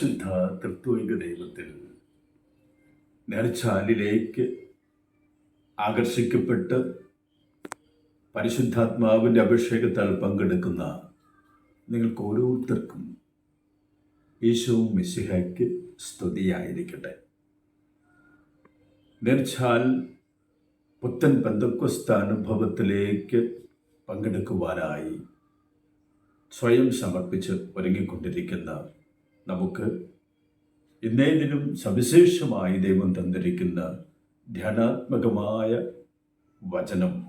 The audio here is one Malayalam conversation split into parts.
തൃത്വിക ദൈവത്തിൽ നേർച്ചാലിലേക്ക് ആകർഷിക്കപ്പെട്ട് പരിശുദ്ധാത്മാവിന്റെ അഭിഷേകത്താൽ പങ്കെടുക്കുന്ന നിങ്ങൾക്ക് ഓരോരുത്തർക്കും ഈശോവും മിസ്സിഹയ്ക്ക് സ്തുതിയായിരിക്കട്ടെ. നേർച്ചാൽ പുത്തൻ പന്തക്വസ്ത അനുഭവത്തിലേക്ക് പങ്കെടുക്കുവാനായി സ്വയം സമർപ്പിച്ച് ഒരുങ്ങിക്കൊണ്ടിരിക്കുന്ന നമുക്ക് ദിനം സവിശേഷമായി ദൈവം തന്നിരിക്കുന്ന ധ്യാനാത്മകമായ വചനം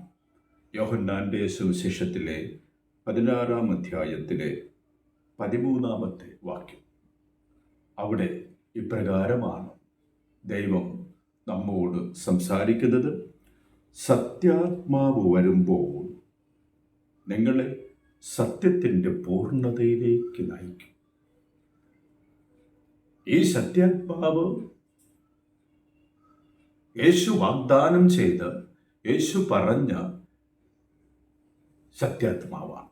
യോഹന്നാന്റെ സുവിശേഷത്തിലെ പതിനാറാം അധ്യായത്തിലെ പതിമൂന്നാമത്തെ വാക്യം. അവിടെ ഇപ്രകാരമാണ് ദൈവം നമ്മോട് സംസാരിക്കുന്നത്. സത്യാത്മാവ് വരുമ്പോൾ നിങ്ങളെ സത്യത്തിന്റെ പൂർണതയിലേക്ക് നയിക്കും. ഈ സത്യാത്മാവ് യേശു വാഗ്ദാനം ചെയ്ത് യേശു പറഞ്ഞ സത്യാത്മാവാണ്.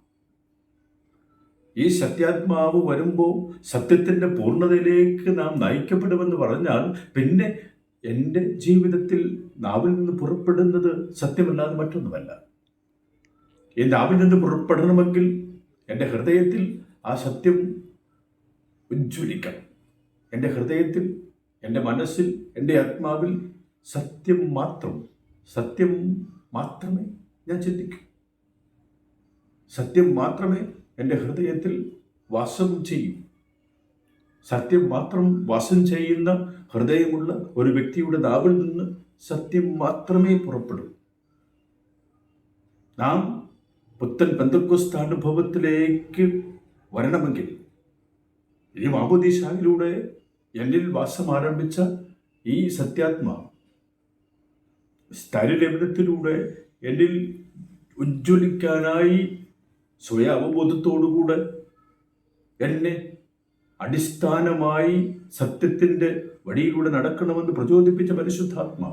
ഈ സത്യാത്മാവ് വരുമ്പോൾ സത്യത്തിന്റെ പൂർണതയിലേക്ക് നാം നയിക്കപ്പെടുമെന്ന് പറഞ്ഞാൽ പിന്നെ എന്റെ ജീവിതത്തിൽ നാവിൽ നിന്ന് പുറപ്പെടുന്നത് സത്യമല്ലാതെ മറ്റൊന്നുമല്ല. ഈ നാവിൽ നിന്ന് പുറപ്പെടണമെങ്കിൽ എന്റെ ഹൃദയത്തിൽ ആ സത്യം ഉജ്ജ്വലിക്കണം. എന്റെ ഹൃദയത്തിൽ എന്റെ മനസ്സിൽ എന്റെ ആത്മാവിൽ സത്യം മാത്രം സത്യം മാത്രമേ ഞാൻ ചിന്തിക്കൂ. സത്യം മാത്രമേ എന്റെ ഹൃദയത്തിൽ വാസം ചെയ്യൂ. സത്യം മാത്രം വാസം ചെയ്യുന്ന ഹൃദയമുള്ള ഒരു വ്യക്തിയുടെ നാവിൽ നിന്ന് സത്യം മാത്രമേ പുറപ്പെടൂ. നാം പുത്തൻ ബന്ധുക്കുസ്ഥാനുഭവത്തിലേക്ക് വരണമെങ്കിൽ ഈ മാബുദീശായിലൂടെ എന്നിൽ വാസം ആരംഭിച്ച ഈ സത്യാത്മാ സ്ഥലലഭനത്തിലൂടെ എന്നിൽ ഉജ്ജ്വലിക്കാനായി സ്വയ അവബോധത്തോടുകൂടെ എന്നെ അടിസ്ഥാനമായി സത്യത്തിന്റെ വഴിയിലൂടെ നടക്കണമെന്ന് പ്രചോദിപ്പിച്ച പരിശുദ്ധാത്മാ.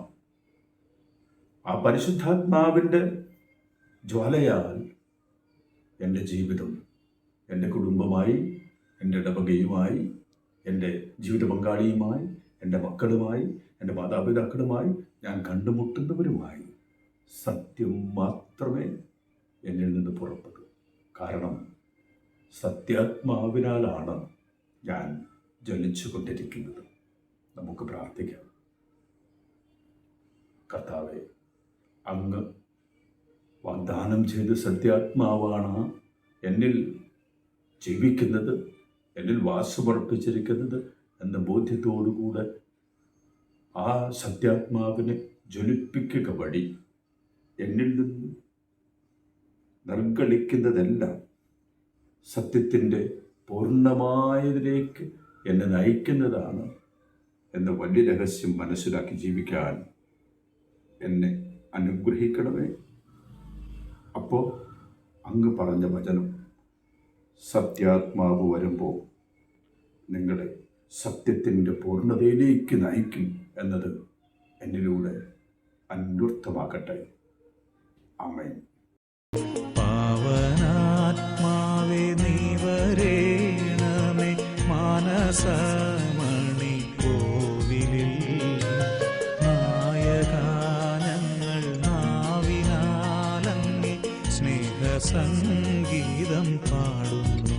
ആ പരിശുദ്ധാത്മാവിന്റെ ജ്വാലയാൽ എന്റെ ജീവിതം എന്റെ കുടുംബമായി എന്റെ ഇടവകയുമായി എന്റെ ജീവിത പങ്കാളിയുമായി എന്റെ മക്കളുമായി എന്റെ മാതാപിതാക്കളുമായി ഞാൻ കണ്ടുമുട്ടുന്നവരുമായി സത്യം മാത്രമേ എന്നിൽ നിന്ന് പുറപ്പെടൂ. കാരണം സത്യാത്മാവിനാലാണ് ഞാൻ ജ്വലിച്ചു കൊണ്ടിരിക്കുന്നത്. നമുക്ക് പ്രാർത്ഥിക്കാം. കർത്താവെ അങ്ങ് വാഗ്ദാനം ചെയ്ത് സത്യാത്മാവാണ് എന്നിൽ ജീവിക്കുന്നത്. എന്നിൽ വാസമർപ്പിച്ചിരിക്കുന്നത് എന്ന ബോധ്യത്തോടുകൂടെ ആ സത്യാത്മാവിനെ ജ്വലിപ്പിക്കുക വഴി എന്നിൽ നിന്ന് നിർഗളിക്കുന്നതെല്ലാം സത്യത്തിന്റെ പൂർണമായതിലേക്ക് എന്നെ നയിക്കുന്നതാണ് എന്ന വലിയ രഹസ്യം മനസ്സിലാക്കി ജീവിക്കാൻ എന്നെ അനുഗ്രഹിക്കണമേ. അപ്പോൾ അങ്ങ് പറഞ്ഞ വചനം സത്യാത്മാവ് വരുമ്പോൾ നിങ്ങളെ സത്യത്തിന്റെ പൂർണതയിലേക്ക് നയിക്കും എന്നത് എന്നിലൂടെ അന്വർത്ഥമാക്കട്ടെ അമേൻ പാവനാത്മാവേ നീ വരേണമേ മാനസമണി സ്നേഹസംഗീതം പാടുന്നു.